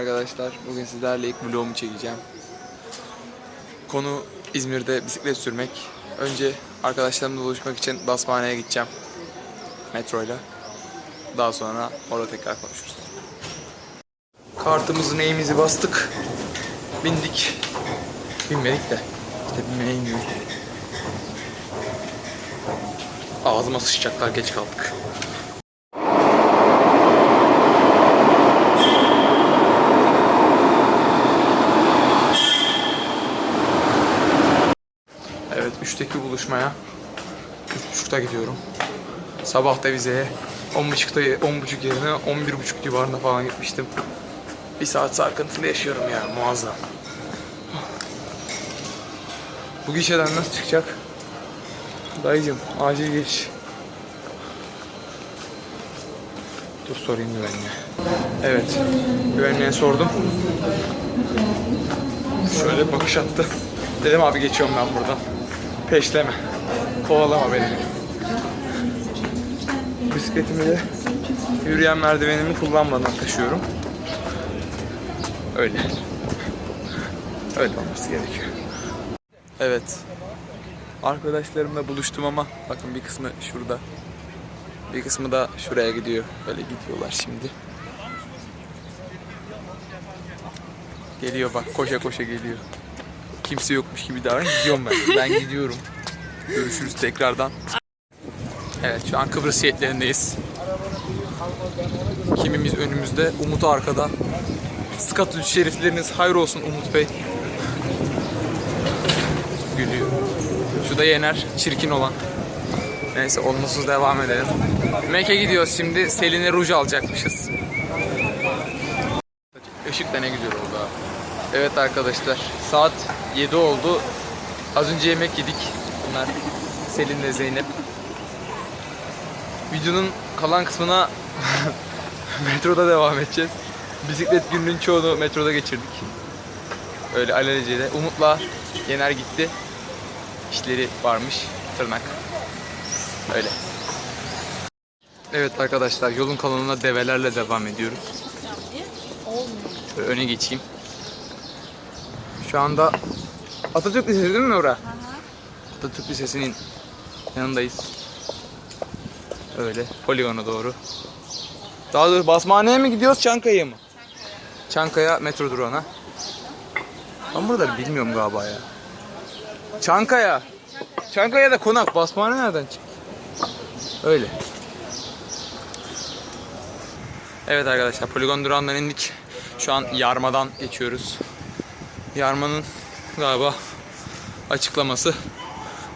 arkadaşlar. Bugün sizlerle ilk vlogumu çekeceğim. Konu İzmir'de bisiklet sürmek. Önce arkadaşlarımla buluşmak için Basmane'ye gideceğim. Metroyla. Daha sonra orada tekrar konuşuruz. Kartımızı neyimizi bastık. Bindik. Binmedik de. İşte binmeye iniyoruz. Ağzıma sıçacaklar geç kaldık. Evet, 3'teki buluşmaya 3.30'da gidiyorum. Sabah da vizeye 10.30'da 10.30 yerine 11.30 civarında falan gitmiştim. Bir saat sarkıntılı yaşıyorum ya muazzam. Bu gişeden nasıl çıkacak? Dayıcım acil geç. Dur sorayım güvenliğe. Evet güvenliğe sordum. Şöyle bakış attı. Dedim abi geçiyorum ben buradan. Peşleme. Kovalama beni. Bisikletimi de yürüyen merdivenimi kullanmadan taşıyorum. Öyle. Öyle olması gerekiyor. Evet. Arkadaşlarımla buluştum ama bakın bir kısmı şurada. Bir kısmı da şuraya gidiyor. Böyle gidiyorlar şimdi. Geliyor bak koşa koşa geliyor. Kimse yokmuş gibi davranıyor. Gidiyorum ben. Ben gidiyorum. Görüşürüz tekrardan. Evet şu an Kıbrıs şehitlerindeyiz. Kimimiz önümüzde, Umut arkada. Skatüs şerifleriniz hayır olsun Umut Bey. Gülüyor. Şu da Yener, çirkin olan. Neyse olumsuz devam edelim. Mac'e gidiyoruz şimdi. Selin'e ruj alacakmışız. Işık da ne güzel oldu ha. Evet arkadaşlar saat 7 oldu. Az önce yemek yedik. Bunlar Selin'le Zeynep. Videonun kalan kısmına metroda devam edeceğiz. Bisiklet gününün çoğunu metroda geçirdik. Öyle alelacele. Umut'la Yener gitti. İşleri varmış. Tırnak. Öyle. Evet arkadaşlar yolun kalanına develerle devam ediyoruz. Öne geçeyim. Şu anda Atatürk Lisesi değil mi ora? Atatürk Lisesi'nin yanındayız. Öyle poligona doğru. Daha doğrusu Basmane'ye mi gidiyoruz Çankaya'ya mı? Çankaya metro durağına. Ben buraları bilmiyorum galiba ya. Çankaya. Çankaya'da konak. Basmane nereden çıktı? Öyle. Evet arkadaşlar poligon durağından indik. Şu an yarmadan geçiyoruz. Yarmanın galiba açıklaması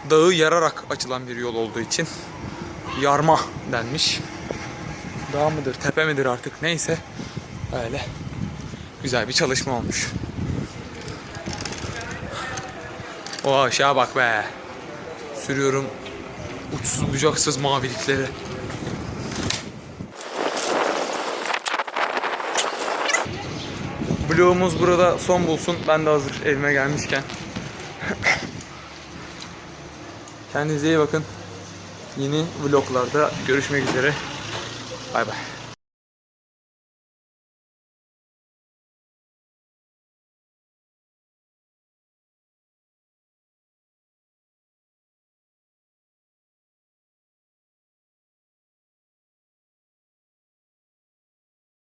dağı yararak açılan bir yol olduğu için yarma denmiş. Dağ mıdır, tepe midir artık neyse öyle güzel bir çalışma olmuş. O aşağı bak be. Sürüyorum uçsuz bucaksız mavilikleri. Vlogumuz burada son bulsun. Ben de hazır evime gelmişken. Kendinize iyi bakın. Yeni vloglarda görüşmek üzere. Bay bay.